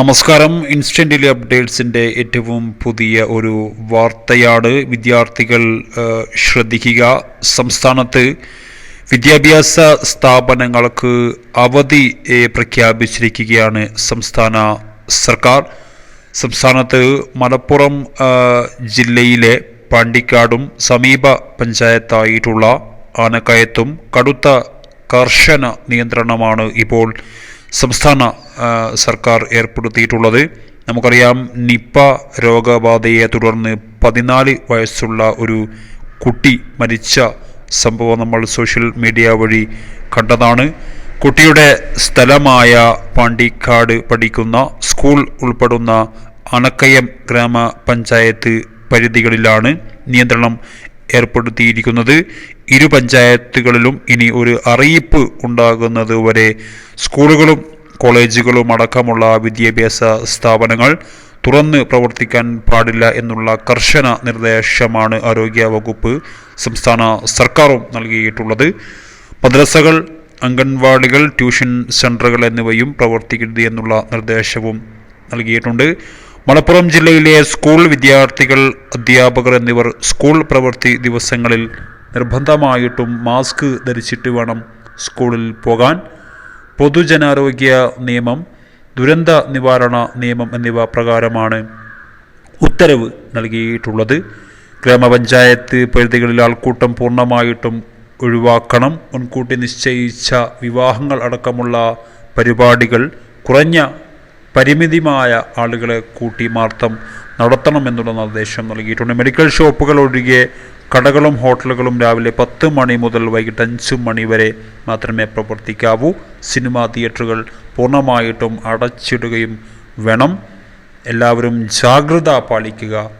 നമസ്കാരം. Instant daily അപ്ഡേറ്റ്സിന്റെ ഏറ്റവും പുതിയ ഒരു വാർത്തയാണ് വിദ്യാർത്ഥികൾ ശ്രദ്ധിക്കുക. സംസ്ഥാനത്ത് വിദ്യാഭ്യാസ സ്ഥാപനങ്ങൾക്ക് അവധി പ്രഖ്യാപിച്ചിരിക്കുകയാണ് സംസ്ഥാന സർക്കാർ. സംസ്ഥാനത്ത് മലപ്പുറം ജില്ലയിലെ പാണ്ടിക്കാടും സമീപ പഞ്ചായത്തായിട്ടുള്ള ആനക്കയത്തും കടുത്ത കർശന നിയന്ത്രണമാണ് ഇപ്പോൾ സംസ്ഥാന സർക്കാർ ഏർപ്പെടുത്തിയിട്ടുള്ളത്. നമുക്കറിയാം നിപ്പ രോഗബാധയെ തുടർന്ന് പതിനാല് വയസ്സുള്ള ഒരു കുട്ടി മരിച്ച സംഭവം നമ്മൾ സോഷ്യൽ മീഡിയ വഴി കണ്ടതാണ്. കുട്ടിയുടെ സ്ഥലമായ പാണ്ടിക്കാട് പഠിക്കുന്ന സ്കൂൾ ഉൾപ്പെടുന്ന അണക്കയം ഗ്രാമപഞ്ചായത്ത് പരിധികളിലാണ് നിയന്ത്രണം ഏർപ്പെടുത്തിയിരിക്കുന്നത്. ഇരു പഞ്ചായത്തുകളിലും ഇനി ഒരു അറിയിപ്പ് ഉണ്ടാകുന്നത് വരെ സ്കൂളുകളും കോളേജുകളും അടക്കമുള്ള വിദ്യാഭ്യാസ സ്ഥാപനങ്ങൾ തുറന്ന് പ്രവർത്തിക്കാൻ പാടില്ല എന്നുള്ള കർശന നിർദ്ദേശമാണ് ആരോഗ്യ വകുപ്പ് സംസ്ഥാന സർക്കാരും നൽകിയിട്ടുള്ളത്. മദ്രസകൾ അംഗൻവാടികൾ ട്യൂഷൻ സെന്ററുകൾ എന്നിവയും പ്രവർത്തിക്കരുത് എന്നുള്ള നിർദ്ദേശവും നൽകിയിട്ടുണ്ട്. മലപ്പുറം ജില്ലയിലെ സ്കൂൾ വിദ്യാർത്ഥികൾ അധ്യാപകർ എന്നിവർ സ്കൂൾ പ്രവൃത്തി ദിവസങ്ങളിൽ നിർബന്ധമായിട്ടും മാസ്ക് ധരിച്ചിട്ട് വേണം സ്കൂളിൽ പോകാൻ. പൊതുജനാരോഗ്യ നിയമം ദുരന്ത നിവാരണ നിയമം എന്നിവ പ്രകാരമാണ് ഉത്തരവ് നൽകിയിട്ടുള്ളത്. ഗ്രാമപഞ്ചായത്ത് പരിധികളിൽ ആൾക്കൂട്ടം പൂർണമായിട്ടും ഒഴിവാക്കണം. മുൻകൂട്ടി നിശ്ചയിച്ച വിവാഹങ്ങൾ അടക്കമുള്ള പരിപാടികൾ കുറഞ്ഞ പരിമിതിമായ ആളുകളെ കൂട്ടി മാർത്തം നടത്തണമെന്നുള്ള നിർദ്ദേശം നൽകിയിട്ടുണ്ട്. മെഡിക്കൽ ഷോപ്പുകൾ ഒഴികെ കടകളും ഹോട്ടലുകളും രാവിലെ പത്ത് മണി മുതൽ വൈകിട്ട് അഞ്ച് മണി വരെ മാത്രമേ പ്രവർത്തിക്കാവൂ. സിനിമാ തിയേറ്ററുകൾ പൂർണമായിട്ടും അടച്ചിടുകയും വേണം. എല്ലാവരും ജാഗ്രത പാലിക്കുക.